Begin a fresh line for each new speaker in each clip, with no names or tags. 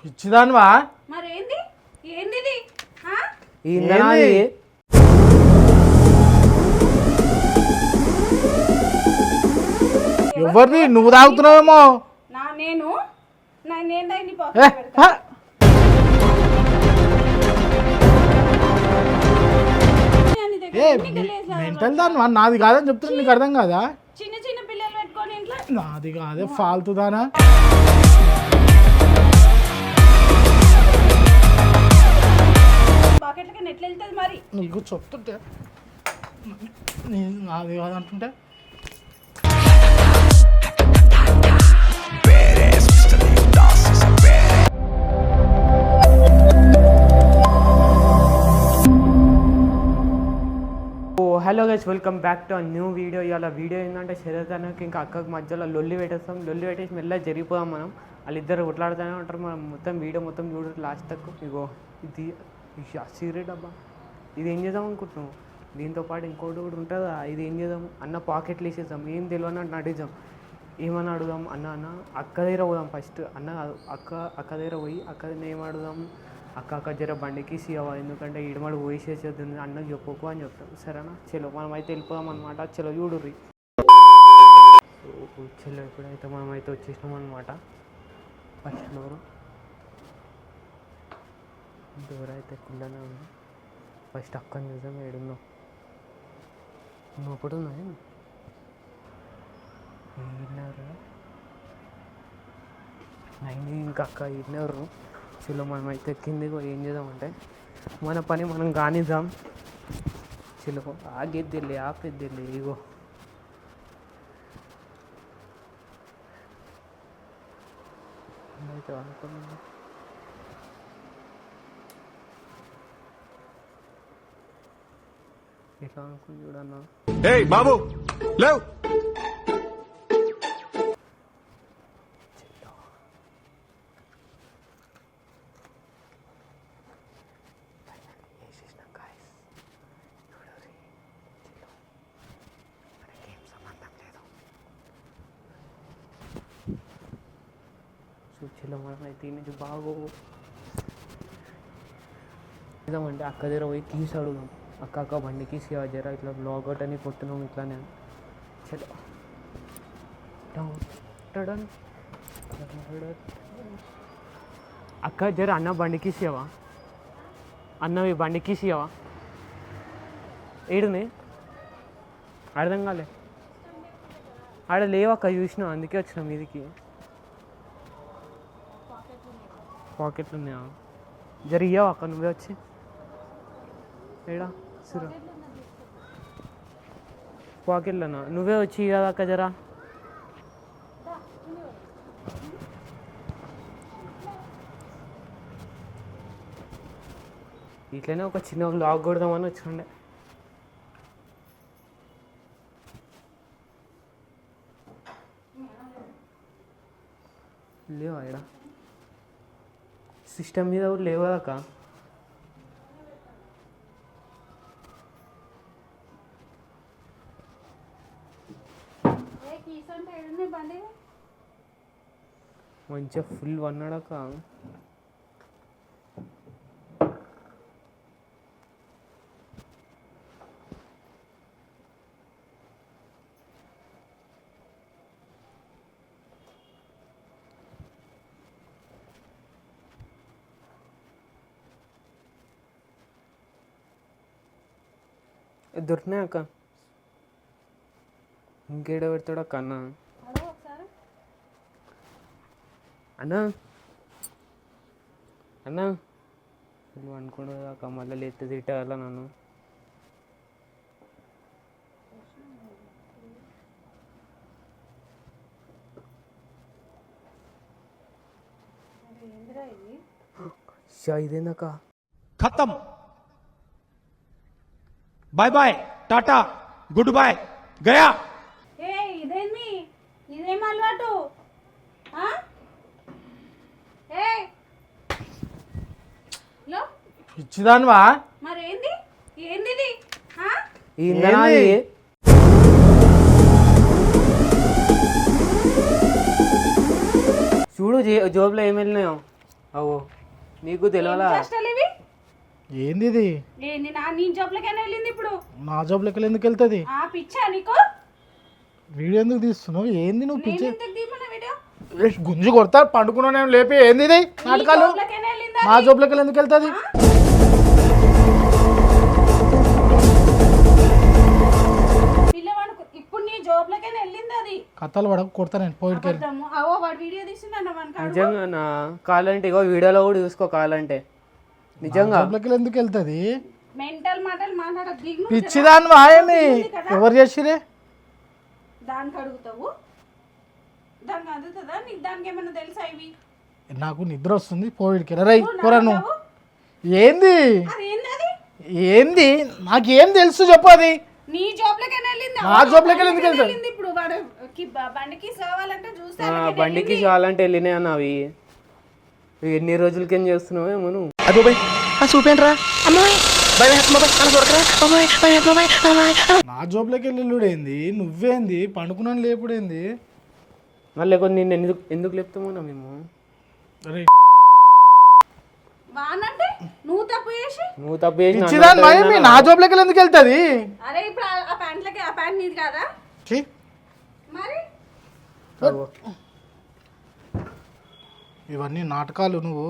పిచ్చిదానివా?
మరి ఏంది ఏంది ఇది ఆ?
ఈ ఇంధనాలు
ఏంది?
ఏ-
ఎవరిని నువ్వు తాగుతున్నావేమో?
నా నేను? నా నేను దాన్ని
ఏ, హ, ఏ మెంటల్ దానివా? నాది కాదని చెప్తున్నా నీకు అర్థం కాదా?
చిన్న చిన్న పిల్లలు పెట్టుకొని ఇంట్లో?
నాది కాదే ఫాల్తు
పాకెట్లకి నెట్లు వెళ్తుంది మరి.
నీకు చెప్తుంటే. నీ నాది కాదంటుంటే.
ఓ hello guys welcome back to new video ఇవాళ వీడియో ఏంటంటే శరత్ అన్నకి ఇంకా అక్కకి మధ్యలో లొల్లి పెట్టేస్తాం. లొల్లి పెట్టేసి మెల్లగా జరిగిపోదాం మనం. వాళ్ళిద్దరు కొట్లాడుతూనే ఉంటారు. మనం మొత్తం వీడియో మొత్తం చూడు లాస్ట్ తక్కువ. ఇగో ఇది సీరియట్ అబ్బా. ఇది ఏం చేద్దాం అనుకుంటున్నావు? దీంతో పాటు ఇంకోటి కూడా ఉంటుందా? ఇది ఏం చేద్దాం? అన్న పాకెట్లు వేసేద్దాం. ఏం తెలియనట్టు నడిద్దాం ఏమని అడుగుదాం? అన్న అన్న అక్క దగ్గర పోదాం ఫస్ట్. అన్న అక్క అక్క దగ్గర పోయి అక్క దగ్గర ఏం అడుగుదాం? అక్క అక్క జర బండికి సీయవా ఎందుకంటే ఈడమడు పోయేసేసేది అన్నకు చెప్పకు అని చెప్తాం. సరేనా? చలో మనం అయితే వెళ్ళిపోదాం అనమాట చలో చూడుర్రి. సో చలో ఇప్పుడైతే మనం అయితే వచ్చేసినాం అనమాట ఫస్ట్ ఫ్లోర్. డోర్ అయితే కుళ్ళనే ఉంది ఫస్ట్ అక్కని చూద్దాం ఏడున్నావు నువ్వు ఒకటి ఉన్నాయి ఈడినారు నైన్ ఇంకా అక్క ఈడినారు చలో మనం అయితే కిందికి ఏం చేద్దామంటే మన పని మనం కానిద్దాం. చలో ఆగేద్దిలే ఆపేద్దిలే ఇగో. అయితే అనుకున్నాను ఎట్లా అనుకుని చూడన్నా
ఏయ్ బాబు లేవ్
వేసేసిన గాయస్ మనం అయితే నుంచి ఇదామంటే అక్క దగ్గర పోయి కీస్ అడుగుదాం అక్క అక్క బండి కీస్ జరా ఇట్లా బ్లాగ్ అవుట్ అని కొట్టున్నాం ఇట్లా చలో అక్క జర అన్న బండి కీస్ అన్నవి బండి కీసియవా ఏడుంది? అర్థం కాలే. ఆడ లేవక్క చూసిన అందుకే వచ్చిన మీదికి. పాకెట్లు ఉన్నాయా? జర ఇయ్యవా అక్క నువ్వే వచ్చి. ఏడా? తీసుకురా పాకెట్లోనా? నువ్వే వచ్చి కదా అక్క జరా? ఇట్లనే ఒక చిన్న లాక్ కొడదామని వచ్చిండే లేవా ఇక్కడ? సిస్టమ్ మీద కూడా లేవు మంచిగా ఫుల్ వన్నాడక్క దొరికినాయి అక్క ఇంకేడ పెడతాడు అక్క అన్నా? అన్నా? నువ్వు అనుకున్నాక మళ్ళీ లేతే తిట్టాలా నన్ను?
ఇదేనాక ఖతం.
Bye bye tata good bye Gaya. లో? ఏంది ఇది? ఆ?
ఈ
ఏంది?
చూడు జే- జోబులో ఏం వెళ్ళినాయో. అవో నీకు తెలియాలా
ఇవి?
ఏంది ఇది?
ఏంది నా నీ జాబ్లకైనా వెళ్ళింది ఇప్పుడు?
నా జాబ్ లెక్కలు ఎందుకు వెళ్తుంది?
ఆ పిచ్చా నీకు?
వీడియో ఎందుకు తీస్తున్నావు? ఏంది నువ్వు
నేను
పిచ్చి?
ఎందుకు తీయమన్నా వీడియో?
ఏ, గుంజు కొడతా పండుకున్నా నేను లేపి ఏంది ఇది? నాటకాలు?
జాబ్లకైనా వెళ్ళిందా
నా జాబ్ లెక్కలు ఎందుకు వెళ్తుంది?
పిల్లవాడు ఇప్పుడు నీ జాబ్లకైనా వెళ్ళింది అది?
కథలు పడక కొడతా నేను పోయిడికి
నిజంగా నా కావాలంటే ఇగో వీడియోలో కూడా చూసుకో కావాలంటే నిజంగా.
జాబ్ లెక్కలు ఎందుకు వెళ్తుంది?
మెంటల్ మాటలు మాట్లాడ
పిచ్చిదాని ఎవరు చేసిరే
దానికి అడుగుతావు? దానికి అందుతుందా నీకు దానికి ఏమైనా తెలుసా ఇవి?
నాకు నిద్ర వస్తుంది పోయిడికి రై. నువ్వు ఏంది?
ఏంది?
నాకేం తెలుసు చెప్పు అది.
నీ
నా జాబ్లకైనా ఎందుకు?
వెళ్ళింది? ఇప్పుడు వాడు బండికి చూస్తే
కావాలంటే వెళ్ళినాయి అన్న అవి ఎన్ని రోజులకేం చేస్తున్నావు ఏమో నువ్వు.
నా జాబ్లోకి వెళ్ళి ఏంది నువ్వేంది? పండుకున్నాను లేపుడేంది?
మళ్ళీ లేకపోతే నిన్ను ఎందుకు ఎందుకు లేపుతామన్నా మేము.
వానంటే నువ్వు తప్పు చేసి.
నువ్వు తప్పు
వాయమి నా జాబ్లోకి వెళ్ళి ఎందుకు వెళ్తుంది?
అరే ఇప్పుడు ఆ- ఆ ప్యాంట్లకి ఆ ప్యాంట్ నీది కాదా? మరి?
ఇవన్నీ నాటకాలు నువ్వు.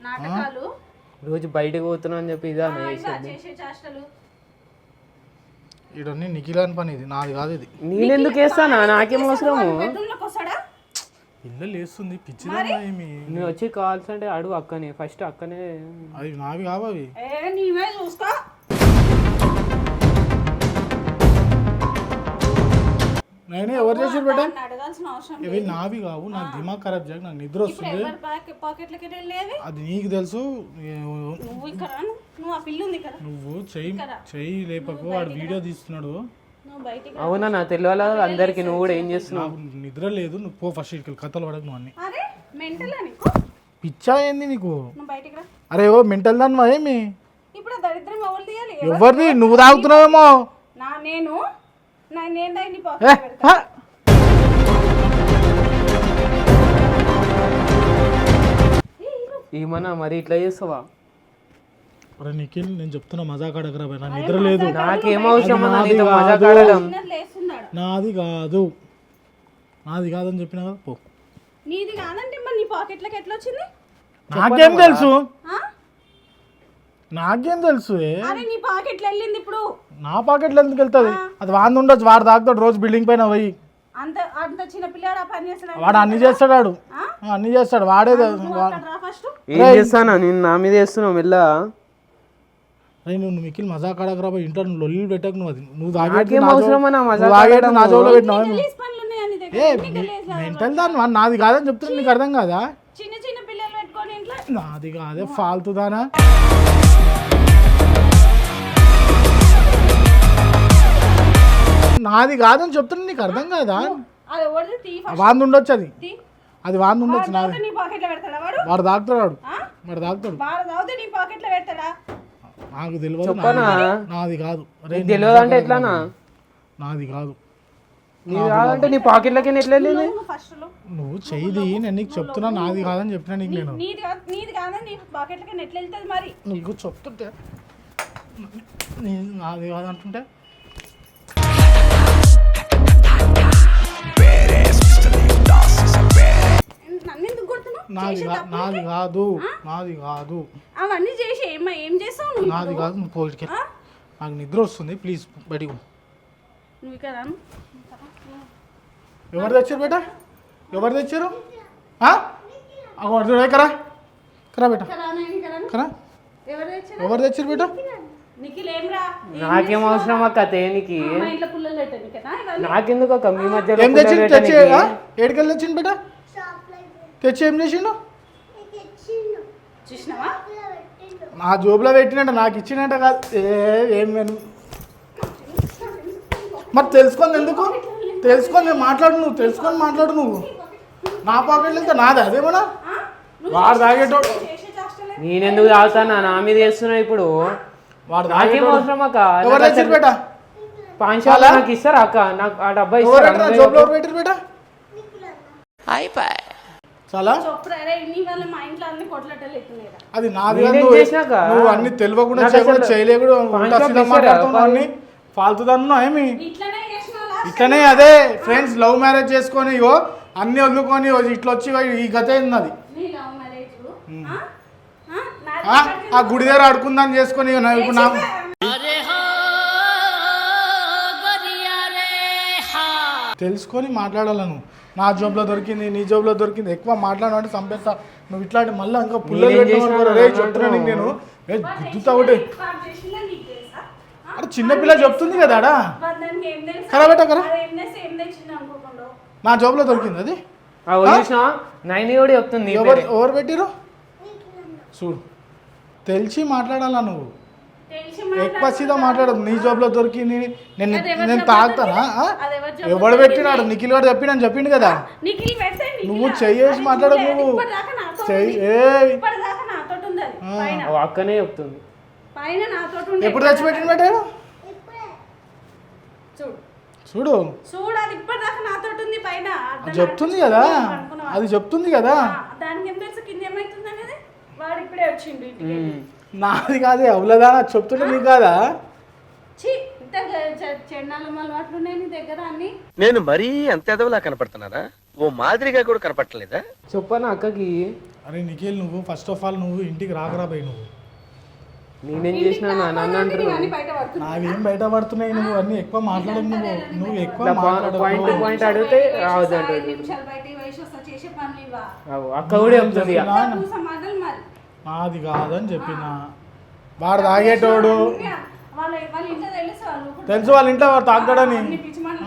నాటకాలు?
రోజు బయటకు పోతున్నా అని చెప్పి ఇదా
చేసే చేష్టలు.
ఇవన్నీ నిఖిలాని పని ఇది నాది కాదు ఇది.
నేనెందుకు వేస్తానా నాకేం అవసరము?
ఇల్లు లేస్తుంది పిచ్చిదాని వాయమి
నువ్వు వచ్చి కావాల్సింటే అడుగు అక్కనే ఫస్ట్ అక్కనే.
అవి నావి కావు అవి?
ఏ నీవే చూసుకో
నేనే ఎవరు చేసారు బేట? ఇవి నావి కావు నాకు దిమాగ్ ఖరాబ్ చేయకు నాకు నిద్ర వస్తుంది. అది నీకు తెలుసు.
నువ్వు
చెయ్యి చెయ్యి లేపకు వాడు వీడియో తీస్తున్నాడు.
అవునా నా తెలియాల? అందరికి నువ్వు కూడా ఏం చేస్తున్నావు?
నిద్ర లేదు నువ్వు పో ఫస్ట్ ఇక్కడికి కథలు పడకు నువ్వు అన్ని. పిచ్చా ఏంది నీకు?
నువ్వు బయటికి రా.
అరే ఓ మెంటల్ దాని ఏమి? ఎవరిది? నువ్వు తాగుతున్నావేమో?
నా నేను?
ఏమన్నా మరి ఇట్లా చేస్తావా?
అరే నిఖిల్ నేను చెప్తున్నా మజాక్ అడగరా నా నిద్ర లేదు. నాది కాదు. నాది కాదని చెప్పినా కదా పో.
నీది కాదంటే మరి నీ పాకెట్లకి ఎట్లా వచ్చింది?
నాకేం తెలుసు?
ఆ?
నాకేం తెలుసు?
నీ పాకెట్లు వెళ్ళింది ఇప్పుడు.
నా పాకెట్లో ఎందుకు వెళ్తుంది? అది వాంది ఉండొచ్చు. వాడు తాగుతాడు రోజు బిల్డింగ్ పైన పోయి.
అంత అంత చిన్న పిల్లాడు ఆ పని చేస్తున్నాడు.
వాడు అన్ని చేస్తాడు. వాడు ఆ, అన్ని చేస్తాడు వాడే
ఏం చేస్తానా? నేను నా మీద వేస్తున్నావు మెల్ల
అరే నువ్వు మిక్కిల్ మజాక్ అడగరా భయ్, ఇంట్లో నువ్వు లొల్లి పెట్టకు నువ్వు అది నువ్వు తాగేటి నా జోబులో పెట్టినావు? ఏ మెంటల్ దాని నాది కాదని చెప్తున్నా నీకు అర్థం కాదా?
చిన్న చిన్న పిల్లలు పెట్టుకొని ఇంట్లో?
నాది కాదే ఫాల్తు దానా నాది కాదని చెప్తున్నా నీకు అర్థం కాదా? వాంది ఉండొచ్చు అది.
తీ.
అది వాంది ఉండొచ్చు నాది.
వాడు?
వాడు తాగుతాడు వాడు.
ఆ?
వాడు నాకు తెలియదు నాది- కాదు.
తెలియదు అంటే ఎట్లానా?
నాది కాదు.
నీ కాదంటే నీ పాకెట్లకి ఎట్లా
నువ్వు
చెయ్యి నేను నీకు చెప్తున్నా నాది కాదని చెప్పినా నీకు నేను.
నీది కాదు నీది కాదని నీ పాకెట్లకి ఎట్లా వెళ్తుంది మరి?
నీకు చెప్తుంటే. నాది కాదంటుంటే. నాది కా- నాది కాదు. నాది కాదు.
అవన్నీ చేసి ఏమ ఏం చేస్తావు నువ్వు
నాది కాదు నువ్వు
ఆ?
నాకు నిద్ర వస్తుంది ప్లీజ్ బయటికి పో.
నువ్వు ఇక్కడ.
ఎవరు తెచ్చారు బేట? ఎవరు తెచ్చారు? ఆ? అగో అటు చూడు, కరా కరా బేట.
ఇక్కడ.
కరా
ఎవరు తెచ్చారు?
ఎవరు తెచ్చారు బేట?
నిఖిల్ ఏం రా?
నాకేం అవసరం అక్క తేనికి.
మా ఇంట్లో పుల్లలు పెట్టండి కదా ఇవన్నీ?
నాకెందుకు అక్క? మీ మధ్యలో
ఏం తెచ్చిండు తెచ్చి
పెట్టనీకి?
ఏడికెళ్ళి తెచ్చిండు బేట? తెచ్చి ఏం చేసిండు
చూసినావా?
నా జోబులో పెట్టినట్ట నాకు ఇచ్చినట్ట కాదు. ఏ ఏం నేను మరి తెలుసుకొని ఎందుకు? తెలుసుకొని నేను మాట్లాడు నువ్వు తెలుసుకొని మాట్లాడు నువ్వు. నా పాకెట్లో వెళ్తే నాది అదేమన్నా వాడు తాగేటోడు.
నేనెందుకు తాగుతానా నా మీద వేస్తున్నా ఇప్పుడు.
వాడు
అవసరం అక్క?
ఎవరు తెచ్చారు బేట
పాంచాల నాకు ఇస్తారా అక్క? నాకు ఆ డబ్బా ఇస్తారా?
జోబులో పెట్టారు బేట చాలా? అది నాది నువ్వు-
చేసినాక?
నువ్వు అన్ని తెలియకుండా
నాకు
చేయకుండా చేయలేకుండా? మాట్లాడుతున్నావు ఫాల్తుదన్నా ఏమి?
ఇట్లనే
అదే ఫ్రెండ్స్ లవ్ మ్యారేజ్ చేసుకొని ఇగో అన్ని వదులుకొని ఇట్లా వచ్చి ఈ గత ఏంది
నీ లవ్ మ్యారేజ్
ఆ? గుడి దగ్గర ఆడుకుందాం చేసుకొని ఇప్పుడు నా తెలుసుకొని మాట్లాడాలను నా జాబ్లో దొరికింది నీ జాబ్లో దొరికింది ఎక్కువ మాట్లాడాలంటే చంపేస్తా. నువ్వు ఇట్లాంటి మళ్ళీ ఇంకా పుల్లలు చెప్తున్నా నీకు నేను. ఏ గుద్దుతా ఒకటి? అరే చిన్నపిల్ల చెప్తుంది కదా ఆడ?
తెచ్చింది అనుకోకుండా.
నా జాబ్లో దొరికింది అది.
నైన్ కూడా చెప్తుంది
ఎవరు పెట్టిరు చూడు. తెలిసి మాట్లాడాలా నువ్వు? ఎక్కువ సీదా మాట్లాడదు. నీ జాబ్లో దొరికింది నేను నేను? తాగుతానా? ఎవడు పెట్టినాడు? నిఖిల్ గారు చెప్పినని చెప్పిండు కదా. నువ్వు. చెయ్యేసి
చూడలేదు.
నువ్వు. చెయ్యి
అక్కనే చెప్తుంది.
పైన నాతో ఉంది.
ఎప్పుడు తెచ్చిపెట్టిన పెట్టాడు
చూడు.
చూడు.
చూడు అది ఇప్పటిదాకా నాతో ఉంది పైన.
అది చెప్తుంది కదా? అది చెప్తుంది కదా.
దానికి ఏం తెలుసు? కింద ఏమైతుంది అనేది? వాడు ఇప్పుడే వచ్చిండు.
నాది కాదే అవులదా? చెప్తుంటే నీకు కాదా?
నేను మరీ అంత ఎదవలా కనపడుతున్నారా ఓ మాదిరిగా కూడా కనపడలేదా
చెప్పనా అక్కకి?
అరే నిఖిల్ నువ్వు ఫస్ట్ ఆఫ్ ఆల్ నువ్వు ఇంటికి రాకరా పోయి నువ్వు.
నేనేం చేసినా నా- నన్ను అంటారు
ఇవన్నీ బయట పడుతున్నాయి
నావేం బయట పడుతున్నాయి? నువ్వు అన్నీ ఎక్కువ మాట్లాడవు నువ్వు. నువ్వు ఎక్కువ
పాయింట్ టు పాయింట్ అడిగితే రావద్దు అక్క కూడా చెప్తుంది
నాది కాదని చెప్పిన. వాడు తాగేటోడు.
వాళ్ళ వాళ్ళ ఇంట్లో తెలుసు వాళ్ళు
ఇంట్లో వాడు.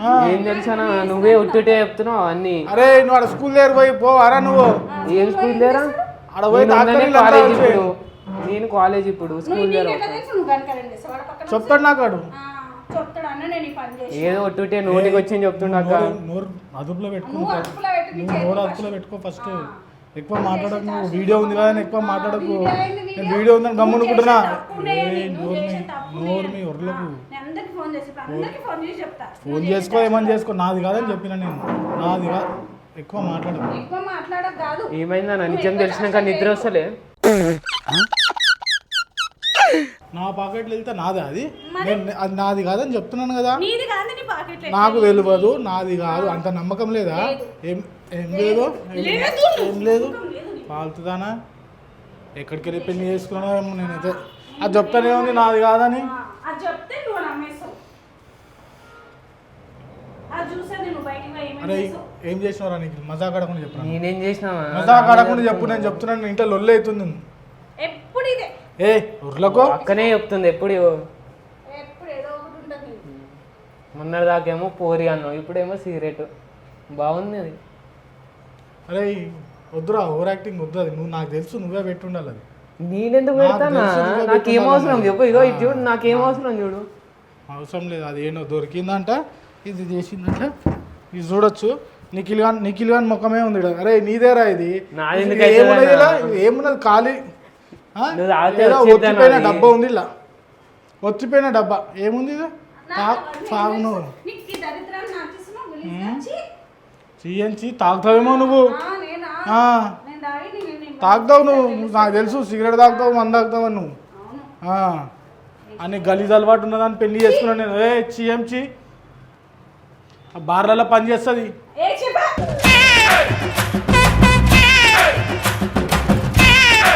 ఆ.
ఏం తెలుసా నువ్వే ఉట్టిటే చెప్తున్నావు అన్ని
అరే నువ్వు ఆడ స్కూల్ దగ్గర పోయి పో అరా నువ్వు
ఏం స్కూల్ లేరా
ఆడ పోయి
కాలేజ్. ఇప్పుడు. నేను కాలేజ్ ఇప్పుడు స్కూల్
నీకు
దగ్గర
చెప్తాడు నాకు వాడు
ఆ, చెప్తాడు అన్న నేను ఈ పని చేసి
ఏదో ఒట్టుటే నోటికి వచ్చింది చెప్తుండక్క
నోరు- నోరు అదుపులో పెట్టుకో నోరు. అదుపులో పెట్టుకో ఫస్ట్. ఎక్కువ మాట్లాడకు నువ్వు వీడియో ఉంది కదా ఎక్కువ మాట్లాడకు? నేను వీడియో? ఉందని గమ్మునుకుంటున్నా. నోరు మీ ఒర్లకు
ఫోన్ చేసి ఇప్పుడు అందరికి ఫోన్ చేసి చెప్తా.
ఫోన్
నువ్వు
చేసుకో
చేసే
ఏమని చేసుకో? నాది కాదని చెప్పిన నేను. నాది కాదు ఎక్కువ మాట్లాడకు.
ఏమైందన్న? నిజం తెలిసినాక నిద్ర వస్తలే?
నా పాకెట్లో వెళ్తే నాదే అది? నేను అది నాది కాదని చెప్తున్నాను కదా. నాకు తెలియదు నాది కాదు అంత నమ్మకం లేదా?
లేదు.
ఏం ఏం లేదు? ఏం-
లేదు.
పాలుతుందానా? ఎక్కడికి వెళ్ళి పెళ్ళి చేసుకున్నానో ఏమో నేనైతే. అది చెప్తానే ఉంది నాది కాదని. అరే ఏం చేసినారా నీకు? మజాక్ ఆడకుండా చెప్పరా?
నేనేం చేసినా
మజాక్ ఆడకుండా చెప్పు నేను చెప్తున్నాను ఇంట్లో లొల్లి అవుతుంది.
ఎప్పుడు ఇదే?
ఏ ఉర్లకో.
అక్కనే చెప్తుంది ఎప్పుడు
ఎప్పుడు ఏదో ఒకటి ఉంటుంది. నీకు.
మొన్నటిదాకేమో పోరి అన్నావు ఇప్పుడేమో సిగరెట్. బాగుంది అది.
అరే వద్దురా ఓవర్ యాక్టింగ్ వద్దు అది. నువ్వు నాకు తెలుసు నువ్వే పెట్టుండాలి అది.
నేనెందుకు
నాకు
పెడతానా? నాకేం అవసరం. చెప్పు ఇగో ఇది చూడు నాకేం అవసరం చూడు.
అవసరం లేదు అది ఏంటో దొరికిందంట ఇది చేసిందంట. ఇది చూడొచ్చు. నిఖిల్ గాన్ నిఖిల్ గాన్ ముఖమే ఉంది. అరే నీదేరా ఇది? ఏమున్నది? ఇలా? ఏమున్నది? ఖాళీ? ఏదో ఒత్తిపోయిన? డబ్బా ఉంది ఇలా. ఒత్తిపోయిన డబ్బా. ఏముంది ఇది?
నాకు
చీయంచి తాగుతావేమో నువ్వు? తాగుతావు నువ్వు. నాకు తెలుసు సిగరెట్ తాగుతావు మందు తాగుతావు నువ్వు. అని గలీజ్ అలవాటు ఉన్నదాన్ని పెళ్ళి చేసుకున్నాను నేను. ఏ చీఎంచి బార్లలో పని చేస్తుంది.